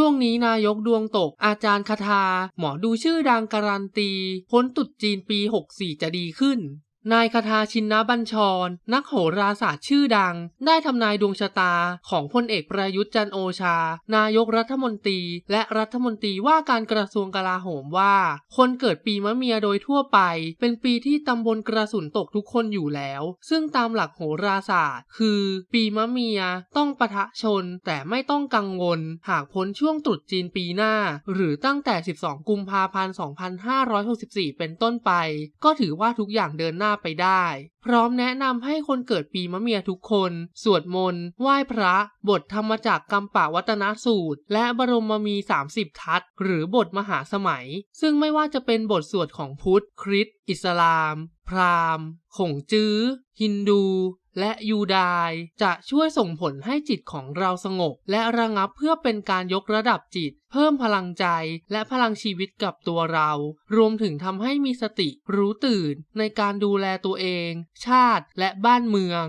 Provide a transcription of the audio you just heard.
ช่วงนี้นายกดวงตก อาจารย์คาทา หมอดูชื่อดังการันตีพ้นตุดจีนปี 64 จะดีขึ้น นายคาทาชินนบัญชร นักโหราศาสตร์ชื่อดัง ได้ทำนายดวงชะตาของพลเอกประยุทธ์จันโอชา นายกรัฐมนตรี และรัฐมนตรีว่าการกระทรวงกลาโหมว่า คนเกิดปีมะเมียโดยทั่วไป เป็นปีที่ตำบลกระสุนตกทุกคนอยู่แล้ว ซึ่งตามหลักโหราศาสตร์ คือ ปีมะเมียต้องปะทะชน แต่ไม่ต้องกังวล หากพ้นช่วงตรุษจีนปีหน้า หรือตั้งแต่ 12 กุมภาพันธ์ 2564 เป็นต้นไป ก็ถือว่าทุกอย่างเดินหน้าไปได้ พร้อมแนะนำให้คนเกิดปีมะเมียทุกคน สวดมนต์ไหว้พระ บทธรรมจักรกัมปะวัตนสูตร และบรมมี 30 ทัศหรือบทมหาสมัย ซึ่งไม่ว่าจะเป็นบทสวดของพุทธ คริสต์ อิสลาม พราหมณ์ขงจื้อ ฮินดู และยูดาย จะช่วยส่งผลให้จิตของเราสงบ และระงับเพื่อเป็นการยกระดับจิต เพิ่มพลังใจและพลังชีวิตกับตัวเรา รวมถึงทำให้มีสติรู้ตื่นในการดูแลตัวเอง ชาติและบ้านเมือง